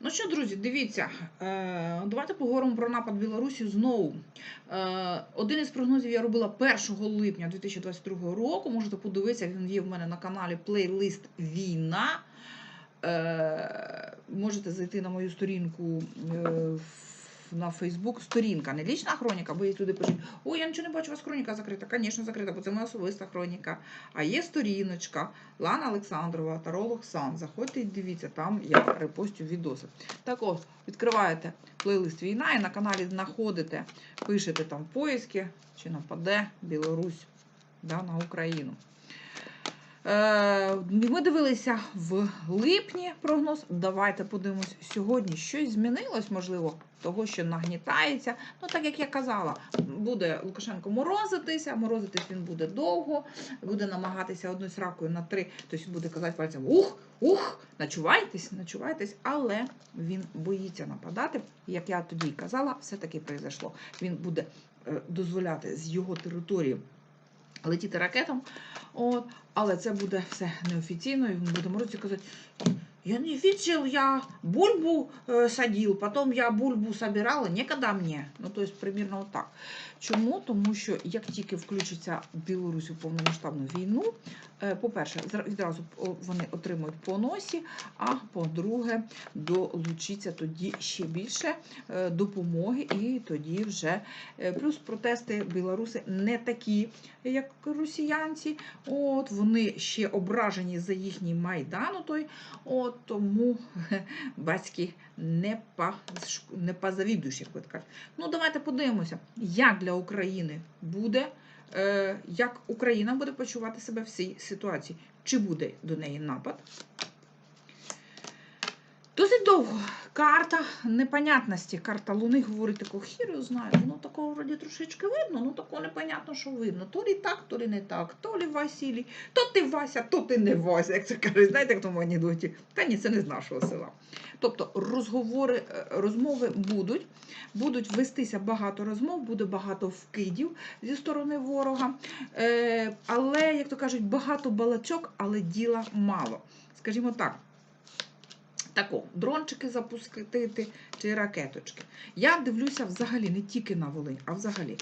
Ну що, друзі, дивіться, е, давайте поговоримо про напад Білорусі знову. Е, Один із прогнозів я робила 1 липня 2022 року. Можете подивитися, він є в мене на каналі плейлист Війна. Е, Можете зайти на мою сторінку в- на Фейсбук. Сторінка, не лічна хроніка, бо їй туди пишуть: Ой, я нічого не бачу, у вас хроніка закрита. Звісно, закрита, бо це моя особиста хроніка. А є сторіночка Лана Олександрова, Таролог Сан. Заходьте і дивіться, там я репостю відоси. Так от, відкриваєте плейлист Війна і на каналі знаходите, пишете там поиски, чи нападе Білорусь да, на Україну. Е, ми дивилися в липні прогноз. Давайте подивимось сьогодні. Щось змінилось, можливо, того, що нагнітається. Ну, так як я казала, буде Лукашенко морозитися, морозитись він буде довго, буде намагатися одною сракою на три, тобто буде казати пальцем ух, ух, начувайтесь, начувайтесь, але він боїться нападати. Як я тоді казала, все-таки произошло. Він буде е, дозволяти з його території летіти ракетам. От, але це буде все неофіційно, і в будемо році казати. Я не видел, я бульбу э, садил, потом я бульбу собирала, некогда мне. Ну, то есть, примерно отак. Чому? Тому що як тільки включиться Білорусь у повномасштабну війну, е, по-перше, відразу вони отримують по носі, а по-друге, долучиться тоді ще більше е, допомоги, і тоді вже е, плюс протести білоруси не такі, як росіянці. От вони ще ображені за їхній майдан. Той, от тому батьки не по не позавідуєш, як ви кажуть. Ну давайте подивимося, як для України буде. е, Як Україна буде почувати себе в цій ситуації? Чи буде до неї напад? Досить довго. Карта непонятності. Карта Луни говорить таку хірю знаю. Ну такого вроді трошечки видно, ну такого непонятно, що видно. То лі так, то лі не так, то лі Василій, то ти Вася, то ти не Вася, як це кажуть, знаєте, як в тому анекдоті. Та ні, це не з нашого села. Тобто розговори, е, розмови будуть, будуть вестися багато розмов, буде багато вкидів зі сторони ворога. Е, але, як то кажуть, багато балачок, але діла мало. Скажімо так. Тако, дрончики запустити чи ракеточки. Я дивлюся взагалі не тільки на Волинь, а взагалі.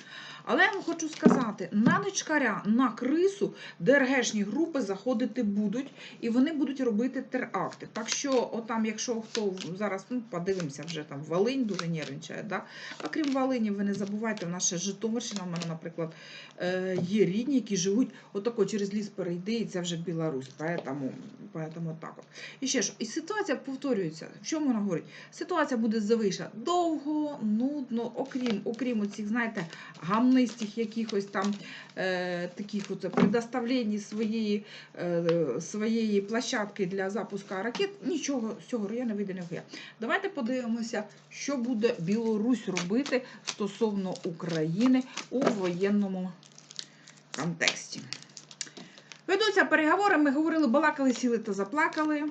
Але я вам хочу сказати: на ничкаря, на крису ДРГшні групи заходити будуть, і вони будуть робити теракти. Так що, отам, якщо хто зараз ну, подивимося, вже там Волинь дуже нервничає. Да? А крім Волині, ви не забувайте, в ще Житомирщина, в мене, наприклад, е, є рідні, які живуть отако через ліс перейди, і це вже Білорусь. Поэтому, поэтому так. І ще ж, і ситуація повторюється. В чому вона говорить? Ситуація буде завиша довго, нудно, окрім, окрім оцих, знаєте, гамнистих якихось там е, таких от предоставлень своєї, е, своєї площадки для запуску ракет. Нічого з цього я не вийде. Давайте подивимося, що буде Білорусь робити стосовно України у воєнному контексті. Ведуться переговори, ми говорили, балакали, сіли та заплакали.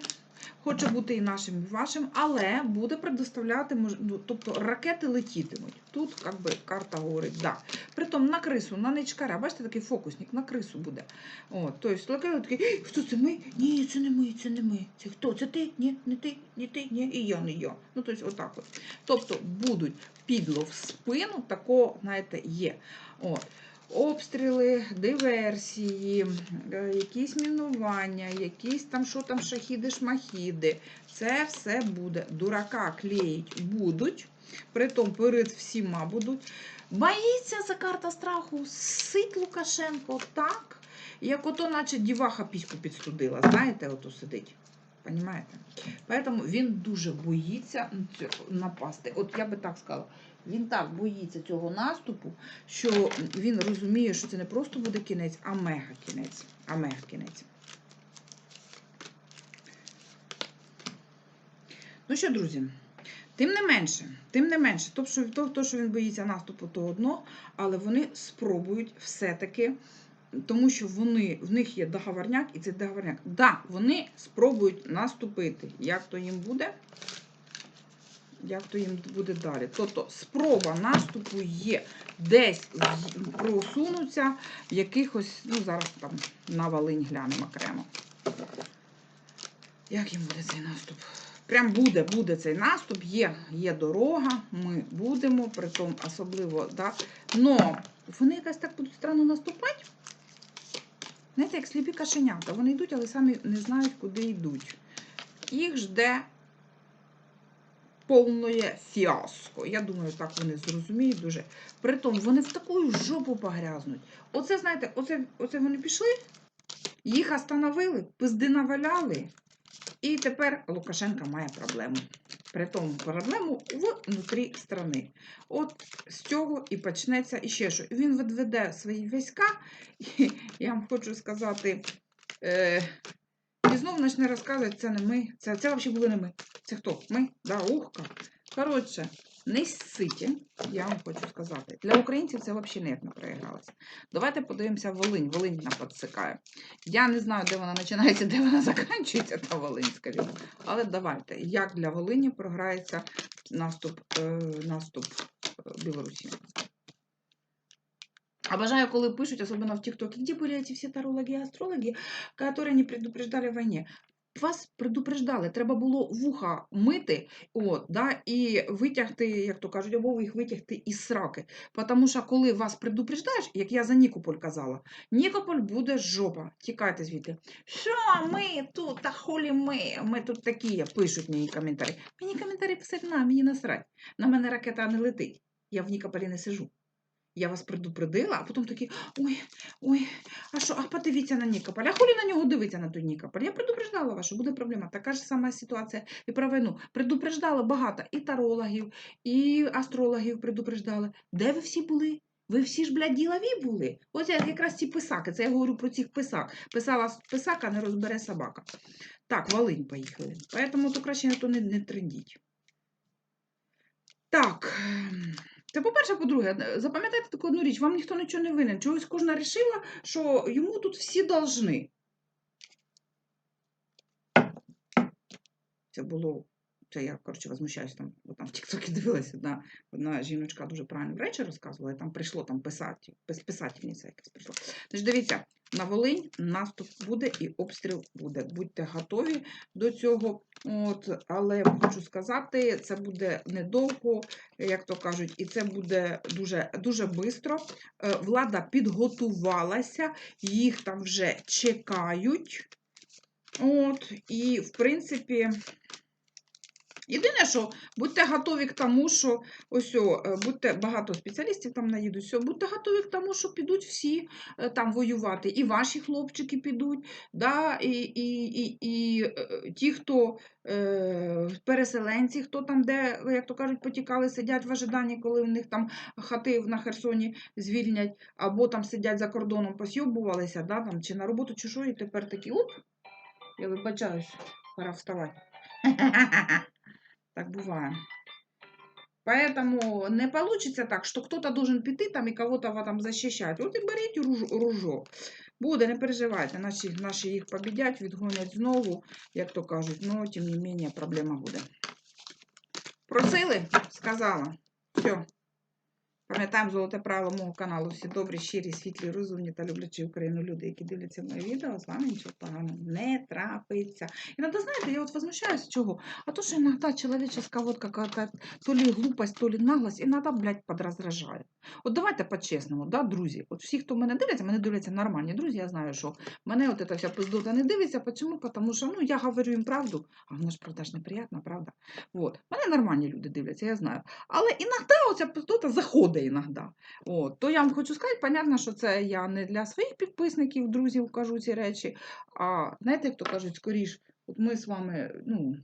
Хоче бути і нашим, і вашим, але буде предоставляти, ну, тобто ракети летітимуть. Тут як би, карта говорить, да. Притом на крису, на ничкаря, бачите, такий фокусник, на крису буде. От, тобто лакею такий, хто це ми? Ні, це не ми, це не ми. Це хто? Це ти? Ні, не ти, ні ти, ні, і я, не я. Ну, тобто, отак от. Тобто будуть підло в спину, такого, знаєте, є. От. Обстріли, диверсії, е, якісь мінування, якісь там, що там, шахіди, шмахіди. Це все буде. Дурака клеїть будуть, притом перед всіма будуть. Боїться за карта страху, сить Лукашенко так, як ото, наче діваха піську підстудила. Знаєте, ото сидить. Понімаєте? Поэтому він дуже боїться напасти. От я би так сказала. Він так боїться цього наступу, що він розуміє, що це не просто буде кінець, а мега кінець. А мега кінець. Ну що, друзі, тим не менше, тим не менше, то, то, то, що він боїться наступу, то одно, але вони спробують все-таки, тому що вони, в них є договорняк, і цей договорняк. Да, вони спробують наступити. Як то їм буде? Як то їм буде далі? Тобто спроба наступу є десь просунуться якихось, ну зараз там на Волинь глянемо окремо. Як їм буде цей наступ Прям буде, буде цей наступ, є, є дорога, ми будемо, притом особливо, да. Но вони якось так будуть странно наступати. Знаєте, як сліпі кашенята. Вони йдуть, але самі не знають, куди йдуть. Їх жде повне фіаско. Я думаю, так вони зрозуміють дуже. Притом вони в таку жопу погрязнуть. Оце, знаєте, оце, оце вони пішли, їх остановили, пизди наваляли, і тепер Лукашенко має проблему. Притом проблему внутрі страни. От з цього і почнеться іще що. Він відведе свої війська, і я вам хочу сказати. Е, і знову почне розказувати, це не ми. Це, це взагалі були не ми. Це хто? Ми? Да, ухка. Коротше, не ситі, я вам хочу сказати. Для українців це взагалі ніяк не проігралося. Давайте подивимося Волинь. Волинь нам підсикає. Я не знаю, де вона починається, де вона закінчується, та Волинь, скажімо. Але давайте, як для Волині програється наступ, е, наступ е, Білорусі. Обожаю, коли пишуть, особенно в ТикТоке, где были эти все тарологи и астрологи, которые не предупреждали о войне. Вас предупреждали, треба було вуха мити, от, да, і витягти, як то кажуть, або їх витягти із сраки. Тому що коли вас предупреждаєш, як я за Нікополь казала, Нікополь буде жопа. Тікайте звідти. Що ми тут, та хулі ми? Ми тут такі, пишуть мені коментарі. Мені коментарі писати на, мені насрать. На мене ракета не летить. Я в Нікополі не сижу. Я вас предупредила, а потім такі, ой, ой, а що, а подивіться на Нікополь, а хулі на нього дивиться на той Нікополь. Я предупреждала вас, що буде проблема. Така ж сама ситуація і про війну. Предупреждала багато і тарологів, і астрологів предупреждали. Де ви всі були? Ви всі ж, блядь, ділові були. Ось якраз ці писаки, це я говорю про цих писак. Писала писака, не розбере собака. Так, Волинь поїхали. Поэтому то краще то не, не трендіть. Так. Це по-перше, по-друге, е, запам'ятайте таку одну річ, вам ніхто нічого не винен. Чогось кожна рішила, що йому тут всі должны. Це було. Це я, коротше, возмущаюсь там, бо там в Тіктокі дивилася одна, одна жіночка дуже правильно речі розказувала, і там прийшло там писати, пис- писательниця якась прийшла. Тож дивіться, на Волинь наступ буде і обстріл буде. Будьте готові до цього. От, але хочу сказати, це буде недовго, як то кажуть, і це буде дуже дуже швидко. Влада підготувалася, їх там вже чекають. От, і, в принципі, єдине, що будьте готові к тому, що ось, о, е, будьте багато спеціалістів там наїдуть, все, будьте готові к тому, що підуть всі е, там воювати. І ваші хлопчики підуть, да, і, і, і, і е, ті, хто е, переселенці, хто там, де, як то кажуть, потікали, сидять в ожиданні, коли у них там хати на Херсоні звільнять, або там сидять за кордоном, посйобувалися, да, там, чи на роботу, чи що, і тепер такі, оп, я вибачаюсь, пора вставати. Так бывает. Поэтому не получится так, что кто-то должен піти там і кого-то там защищать. От і беріть руж- ружо. Буде, не переживайте, наші, наші їх побідять, відгонять знову, як то кажуть, но тим не менее проблема буде. Просили? Сказала. Все. Пам'ятаємо золоте правило мого каналу. Всі добрі, щирі, світлі, розумні та люблячі Україну люди, які дивляться моє відео, з вами нічого поганого не трапиться. Іноді, знаєте, я от возмущаюсь чого. А то, що іноді человеческая вот какая-то то ли глупость, то ли наглость, іноді, блядь, подраздражає. От давайте по-чесному, да, друзі. От всі, хто мене дивляться, мене дивляться нормальні друзі. Я знаю, що мене от ця вся пиздота не дивиться. Почому? Тому що ну, я говорю їм правду, а воно ж правда ж неприємно, правда? Вот. Мене нормальні люди дивляться, я знаю. Але іноді оця пиздота заходить іноді. От. То я вам хочу сказати, понятно, що це я не для своїх підписників, друзів кажу ці речі. А знаєте, як то кажуть, скоріш, от ми з вами, ну.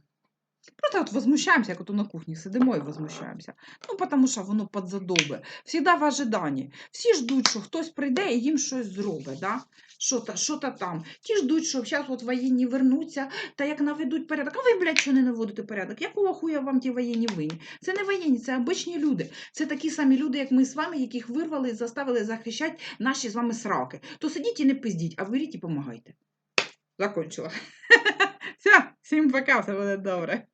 Просто от возмущаємося, як ото на кухні сидимо і возмущаємося. Ну, тому що воно подзадове. Всіда в ожиданні. Всі ждуть, що хтось прийде і їм щось зробить. Да? Що-то, що-то там. Ті ждуть, що зараз от воєнні вернуться, та як наведуть порядок. А ви, блядь, що не наводите порядок? Якого хуя вам ті воєнні винні? Це не воєнні, це обичні люди. Це такі самі люди, як ми з вами, яких вирвали і заставили захищати наші з вами сраки. То сидіть і не пиздіть, а беріть і помагайте. Закончила. Все, всім пока, все буде добре.